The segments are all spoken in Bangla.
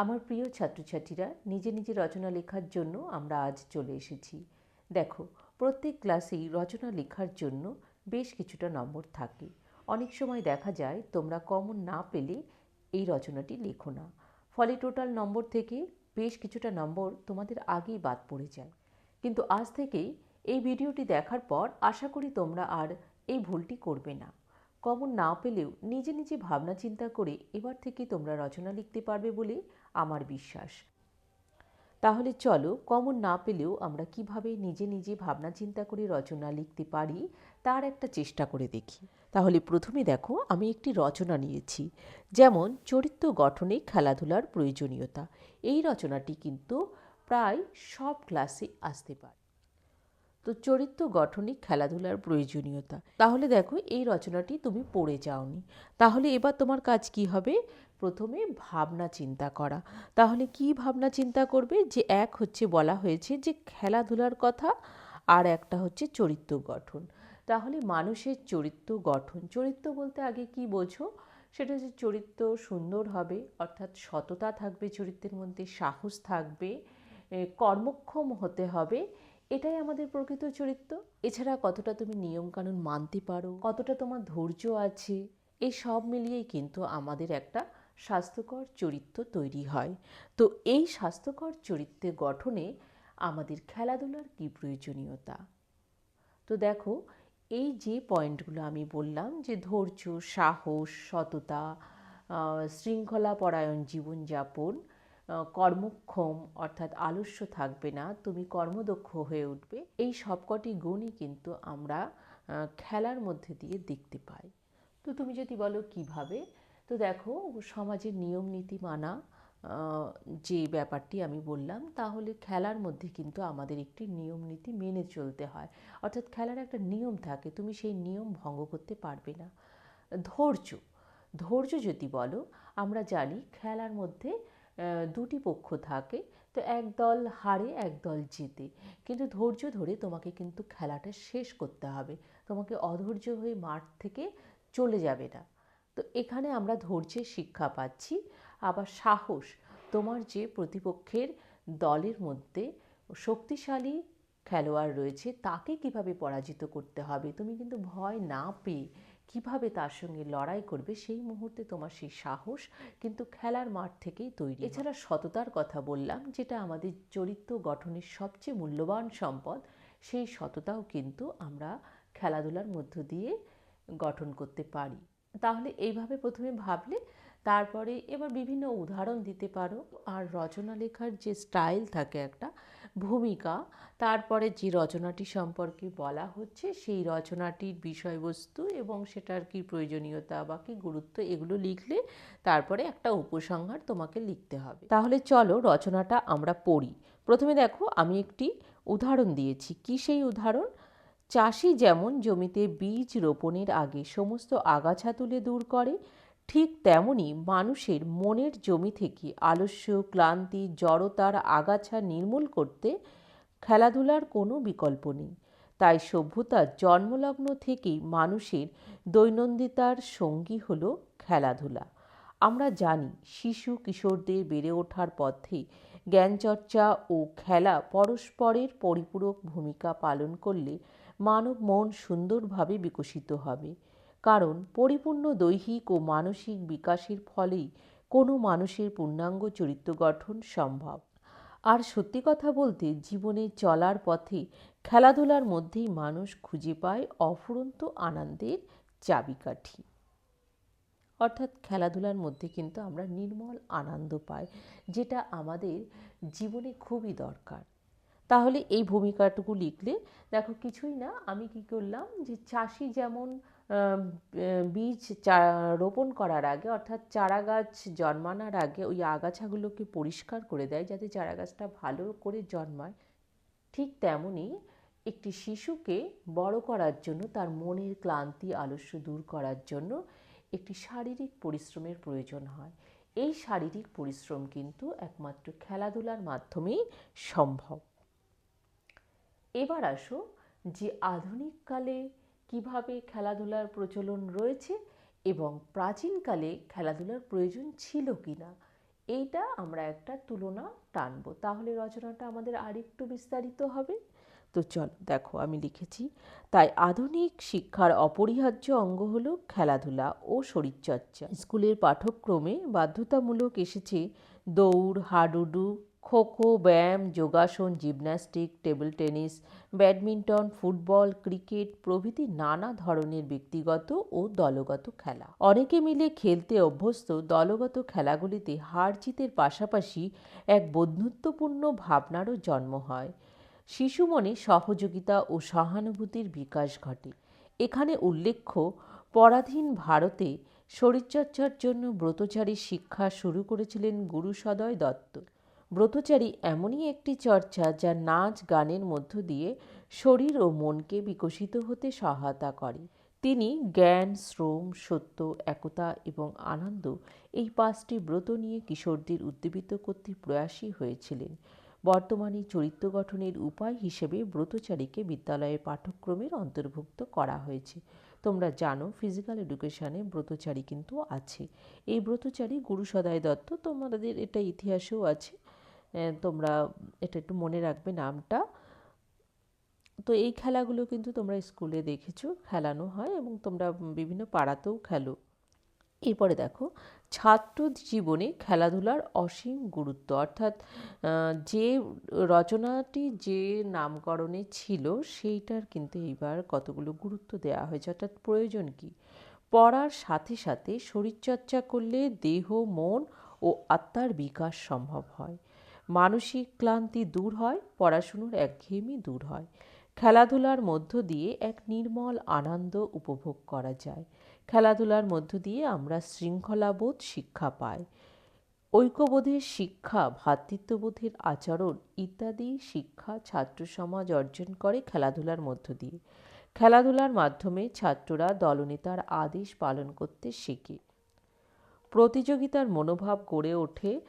আমার প্রিয় ছাত্রছাত্রীরা, নিজে নিজে রচনা লেখার জন্য আমরা আজ চলে এসেছি। দেখো, প্রত্যেক ক্লাসেই রচনা লেখার জন্য বেশ কিছুটা নম্বর থাকে। অনেক সময় দেখা যায় তোমরা কমন না পেলে এই রচনাটি লেখো না। ফলে টোটাল নম্বর থেকে বেশ কিছুটা নম্বর তোমাদের আগেই বাদ পড়ে যায়। কিন্তু আজ থেকেই এই ভিডিওটি দেখার পর আশা করি তোমরা আর এই ভুলটি করবে না। কমন না পেলেও নিজে নিজে ভাবনা চিন্তা করে এবার থেকে তোমরা রচনা লিখতে পারবে বলে আমার বিশ্বাস। তাহলে চলো কমন না পেলেও আমরা কীভাবে নিজে নিজে ভাবনা চিন্তা করে রচনা লিখতে পারি, তার একটা চেষ্টা করে দেখি। তাহলে প্রথমে দেখো, আমি একটি রচনা নিয়েছি, যেমন চরিত্র গঠনে খেলাধুলার প্রয়োজনীয়তা। এই রচনাটি কিন্তু প্রায় সব ক্লাসে আসতে পারে। তো চরিত্র গঠনে খেলাধুলার প্রয়োজনীয়তা। তাহলে দেখো, এই রচনাটি তুমি পড়ে যাওনি। তাহলে এবার তোমার কাজ কি হবে? প্রথমে ভাবনা চিন্তা করা। তাহলে কি ভাবনা চিন্তা করবে? যে এক হচ্ছে বলা হয়েছে যে খেলাধুলার কথা আর একটা হচ্ছে চরিত্র গঠন। তাহলে মানুষের চরিত্র গঠন। চরিত্র বলতে আগে কি বোঝো? সেটা হচ্ছে চরিত্র সুন্দর হবে, অর্থাৎ সততা থাকবে চরিত্রের মধ্যে, সাহস থাকবে কর্মক্ষম হতে হবে, এটাই আমাদের প্রকৃত চরিত্র। এছাড়া কতটা তুমি নিয়মকানুন মানতে পারো? কতটা তোমার ধৈর্য আছে? এই সব মিলিয়েই কিন্তু আমাদের একটা স্বাস্থ্যকর চরিত্র তৈরি হয়। তো এই স্বাস্থ্যকর চরিত্রের গঠনে আমাদের খেলাধুলার কী প্রয়োজনীয়তা? তো দেখো এই যে পয়েন্টগুলো আমি বললাম যে ধৈর্য সাহস সততা আহ, শৃঙ্খলা পরায়ণ জীবনযাপন কর্মক্ষম অর্থাৎ আলস্য থাকবে না তুমি কর্মদক্ষ হয়ে উঠবে এই সবকটি গুণই কিন্তু আমরা খেলার মধ্যে দিয়ে দেখতে পাই। তো তুমি যদি বলো কীভাবে তো দেখো, সমাজের নিয়ম নীতি মানা যে ব্যাপারটি আমি বললাম, তাহলে খেলার মধ্যে কিন্তু আমাদের একটি নিয়ম নীতি মেনে চলতে হয়। অর্থাৎ খেলার একটা নিয়ম থাকে, তুমি সেই নিয়ম ভঙ্গ করতে পারবে না। ধৈর্য ধৈর্য যদি বলো, আমরা জানি খেলার মধ্যে দুটি পক্ষ থাকে, তো এক দল হারে, এক দল জেতে। কিন্তু ধৈর্য ধরে তোমাকে কিন্তু খেলাটা শেষ করতে হবে। তোমাকে অধৈর্য হয়ে মাঠ থেকে চলে যাবে না। তো এখানে আমরা ধৈর্যের শিক্ষা পাচ্ছি। আবার সাহস, তোমার যে প্রতিপক্ষের দলের মধ্যে শক্তিশালী খেলোয়াড় রয়েছে, তাকে কীভাবে পরাজিত করতে হবে, তুমি কিন্তু ভয় না পেয়ে কীভাবে তার সঙ্গে লড়াই করবে, সেই মুহূর্তে তোমার সেই সাহস কিন্তু খেলার মাঠ থেকেই তৈরি। এছাড়া সততার কথা বললাম, যেটা আমাদের চরিত্র গঠনের সবচেয়ে মূল্যবান সম্পদ, সেই সততাও কিন্তু আমরা খেলাধুলার মধ্য দিয়ে গঠন করতে পারি। তাহলে এইভাবে প্রথমে ভাবলে তারপরে এবার বিভিন্ন উদাহরণ দিতে পারো। আর রচনা লেখার যে স্টাইল থাকে একটা, ভূমিকা, তারপরে যে রচনাটি সম্পর্কে বলা হচ্ছে, সেই রচনাটির বিষয়বস্তু এবং সেটার কি প্রয়োজনীয়তা বা কি গুরুত্ব এগুলো লিখলে তারপরে একটা উপসংহার তোমাকে লিখতে হবে। তাহলে চলো রচনাটা আমরা পড়ি। প্রথমে দেখো, আমি একটি উদাহরণ দিয়েছি। কি সেই উদাহরণ? চাষি যেমন জমিতে বীজ রোপণের আগে সমস্ত আগাছা তুলে দূর করে, ঠিক তেমনি মানুষের মনের জমি থেকে আলস্য, ক্লান্তি, জড়তার আগাছা নির্মূল করতে খেলাধুলার কোনো বিকল্প নেই। তাই সভ্যতার জন্মলগ্ন থেকেই মানুষের দৈনন্দিতার সঙ্গী হল খেলাধুলা। আমরা জানি, শিশু কিশোরদের বেড়ে ওঠার পথে জ্ঞানচর্চা ও খেলা পরস্পরের পরিপূরক ভূমিকা পালন করলে মানব মন সুন্দরভাবে বিকশিত হবে। কারণ পরিপূর্ণ দৈহিক ও মানসিক বিকাশের ফলেই কোনো মানুষের পূর্ণাঙ্গ চরিত্র গঠন সম্ভব। আর সত্যি কথা বলতে জীবনে চলার পথে খেলাধুলার মধ্যেই মানুষ খুঁজে পায় অফুরন্ত আনন্দের চাবিকাঠি। অর্থাৎ খেলাধুলার মধ্যে কিন্তু আমরা নির্মল আনন্দ পাই, যেটা আমাদের জীবনে খুবই দরকার। তাহলে এই ভূমিকাটুকু লিখলে, দেখো কিছুই না, আমি কি করলাম যে চাষি যেমন বীজ রোপণ করার আগে অর্থাৎ চারা গাছ জন্মানোর আগে ওই আগাছাগুলোকে পরিষ্কার করে দেয় যাতে চারা গাছটা ভালো করে জন্মায়। ঠিক তেমনই একটি শিশুকে বড় করার জন্য, তার মনের ক্লান্তি, আলস্য দূর করার জন্য একটি শারীরিক পরিশ্রমের প্রয়োজন হয়। এই শারীরিক পরিশ্রম কিন্তু একমাত্র খেলাধুলার মাধ্যমেই সম্ভব। এবার আসো যে আধুনিককালে কীভাবে খেলাধুলার প্রচলন রয়েছে এবং প্রাচীনকালে খেলাধুলার প্রয়োজন ছিল কি না এইটা আমরা একটা তুলনা টানব। তাহলে রচনাটা আমাদের আরেকটু বিস্তারিত হবে। তো চলো, দেখো, আমি লিখেছি, তাই আধুনিক শিক্ষার অপরিহার্য অঙ্গ হলো খেলাধুলা ও শরীরচর্চা। স্কুলের পাঠ্যক্রমে বাধ্যতামূলক এসেছে দৌড়, হাডুডু খোখো, ব্যায়াম, যোগাসন, gymnastic, table tennis, badminton, football, cricket প্রভৃতি নানা ধরনের ব্যক্তিগত ও দলগত খেলা। অনেকে মিলে খেলতে অভ্যস্ত দলগত খেলাগুলিতে হার জিতের পাশাপাশি এক বন্ধুত্বপূর্ণ ভাবনারও জন্ম হয়। শিশু মনে সহযোগিতা ও সহানুভূতির বিকাশ ঘটে। এখানে উল্লেখ্য, পরাধীন ভারতে শরীরচর্চার জন্য ব্রতচারী শিক্ষা শুরু করেছিলেন গুরু সদয় দত্ত। ব্রতচারী এমনই একটি চর্চা যা নাচ গানের মধ্য দিয়ে শরীর ও মনকে বিকশিত হতে সহায়তা করে। তিনি জ্ঞান, শ্রম, সত্য, একতা এবং আনন্দ এই পাঁচটি ব্রত নিয়ে কিশোরদের উদ্দীপিত করতে প্রয়াসী হয়েছিলেন। বর্তমানে চরিত্র গঠনের উপায় হিসেবে ব্রতচারীকে বিদ্যালয়ের পাঠ্যক্রমের অন্তর্ভুক্ত করা হয়েছে। তোমরা জানো ফিজিক্যাল এডুকেশানে ব্রতচারী কিন্তু আছে। এই ব্রতচারী গুরু সদয় দত্ত, তোমাদের এটা ইতিহাসেও আছে। তোমরা এটা একটু মনে রাখবে নামটা। তো এই খেলাগুলো কিন্তু তোমরা স্কুলে দেখেছ, খেলানো হয় এবং তোমরা বিভিন্ন পাড়াতেও খেলো। এরপরে দেখো, ছাত্র জীবনে খেলাধুলার অসীম গুরুত্ব, অর্থাৎ যে রচনাটি যে নামকরণে ছিল সেইটার কিন্তু এইবার কতগুলো গুরুত্ব দেওয়া হয়েছে, অর্থাৎ প্রয়োজন কি? পড়ার সাথে সাথে শরীরচর্চা করলে দেহ, মন ও আত্মার বিকাশ সম্ভব হয়। মানসিক ক্লান্তি দূর হয়, পড়াশুনোর একঘেয়েমি দূর হয়। খেলাধুলার মধ্য দিয়ে এক নির্মল আনন্দ উপভোগ করা যায়। খেলাধুলার মধ্য দিয়ে আমরা শৃঙ্খলাবোধ শিক্ষা পাই। ঐক্যবোধের শিক্ষা, ভ্রাতৃত্ববোধের আচরণ ইত্যাদি শিক্ষা ছাত্র সমাজ অর্জন করে খেলাধুলার মধ্য দিয়ে। খেলাধুলার মাধ্যমে ছাত্ররা দলনেতার আদেশ পালন করতে শেখে। প্রতিযোগিতার মনোভাব গড়ে ওঠে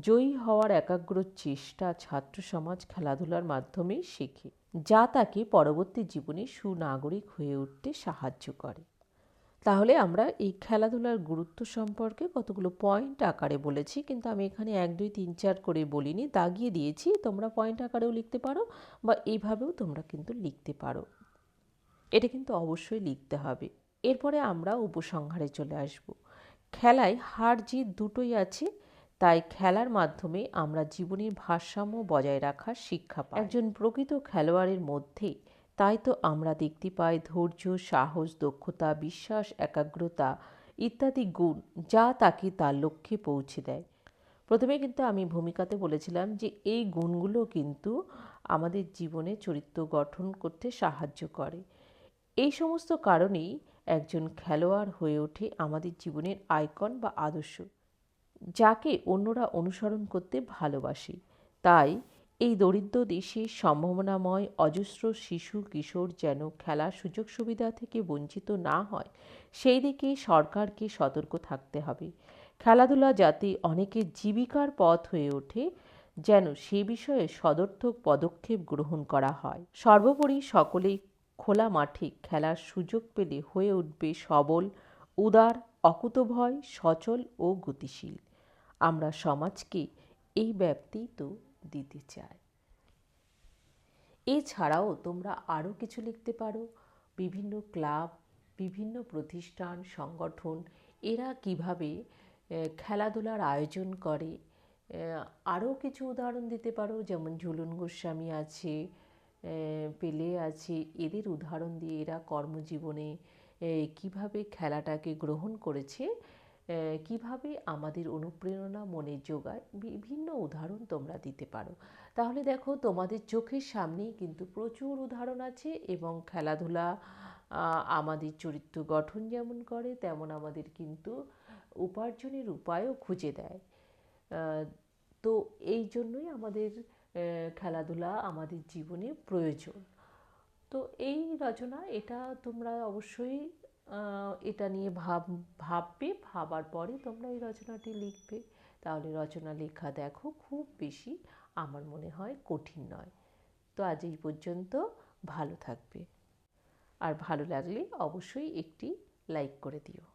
জয়ী হওয়ার একাগ্র চেষ্টা ছাত্র সমাজ খেলাধুলার মাধ্যমেই শেখে, যা তাকে পরবর্তী জীবনে সুনাগরিক হয়ে উঠতে সাহায্য করে। তাহলে আমরা এই খেলাধুলার গুরুত্ব সম্পর্কে কতগুলো পয়েন্ট আকারে বলেছি, কিন্তু আমি এখানে এক, দুই, তিন, চার করে বলিনি, দাগিয়ে দিয়েছি। তোমরা পয়েন্ট আকারেও লিখতে পারো বা এইভাবেও তোমরা কিন্তু লিখতে পারো। এটা কিন্তু অবশ্যই লিখতে হবে। এরপরে আমরা উপসংহারে চলে আসব। খেলায় হার জিত দুটোই আছে তাই খেলার মাধ্যমে আমরা জীবনের ভারসাম্য বজায় রাখার শিক্ষা পাই। একজন প্রকৃত খেলোয়াড়ের মধ্যে তাই তো আমরা দেখতে পাই ধৈর্য, সাহস, দক্ষতা, বিশ্বাস, একাগ্রতা ইত্যাদি গুণ যা তাকে তার লক্ষ্যে পৌঁছে দেয়। প্রথমে কিন্তু আমি ভূমিকাতে বলেছিলাম যে এই গুণগুলো কিন্তু আমাদের জীবনে চরিত্র গঠন করতে সাহায্য করে। এই সমস্ত কারণেই একজন খেলোয়াড় হয়ে ওঠে আমাদের জীবনের আইকন বা আদর্শ। যাকে অন্যরা অনুসরণ করতে ভালোবাসে। তাই এই দরিদ্র দেশে সম্ভাবনাময় অজস্র শিশু কিশোর যেন খেলার সুযোগ সুবিধা থেকে বঞ্চিত না হয়, সেই দিকে সরকারকে সতর্ক থাকতে হবে। খেলাধুলা যাতে অনেকের জীবিকার পথ হয়ে ওঠে, যেন সে বিষয়ে সদর্থক পদক্ষেপ গ্রহণ করা হয়। সর্বোপরি সকলেই খোলা মাঠে খেলার সুযোগ পেলে হয়ে উঠবে সবল, উদার, অকুতভয়, সচল ও গতিশীল। আমরা সমাজকে এই ব্যাপ্তি তো দিতে চাই। এছাড়াও তোমরা আরও কিছু লিখতে পারো। বিভিন্ন ক্লাব, বিভিন্ন প্রতিষ্ঠান, সংগঠন, এরা কীভাবে খেলাধুলার আয়োজন করে আরও কিছু উদাহরণ দিতে পারো। যেমন ঝুলন গোস্বামী আছে পেলে আছে, এদের উদাহরণ দিয়ে এরা কর্মজীবনে কীভাবে খেলাটাকে গ্রহণ করেছে কীভাবে আমাদের অনুপ্রেরণা মনে যোগায়? বিভিন্ন উদাহরণ তোমরা দিতে পারো। তাহলে দেখো, তোমাদের চোখের সামনেই কিন্তু প্রচুর উদাহরণ আছে এবং খেলাধুলা আমাদের চরিত্র গঠন যেমন করে, তেমন আমাদের কিন্তু উপার্জনের উপায়ও খুঁজে দেয়। তো এই জন্যই আমাদের খেলাধুলা আমাদের জীবনে প্রয়োজন। তো এই রচনা, এটা তোমরা অবশ্যই এটা নিয়ে ভাব, ভাববে, ভাবার পরে তোমরা এই রচনাটি লিখবে। তাহলে রচনা লেখা দেখো, খুব বেশি আমার মনে হয় কঠিন নয়। তো আজ এই পর্যন্ত, ভালো থাকবে। আর ভালো লাগলে অবশ্যই একটি লাইক করে দিও।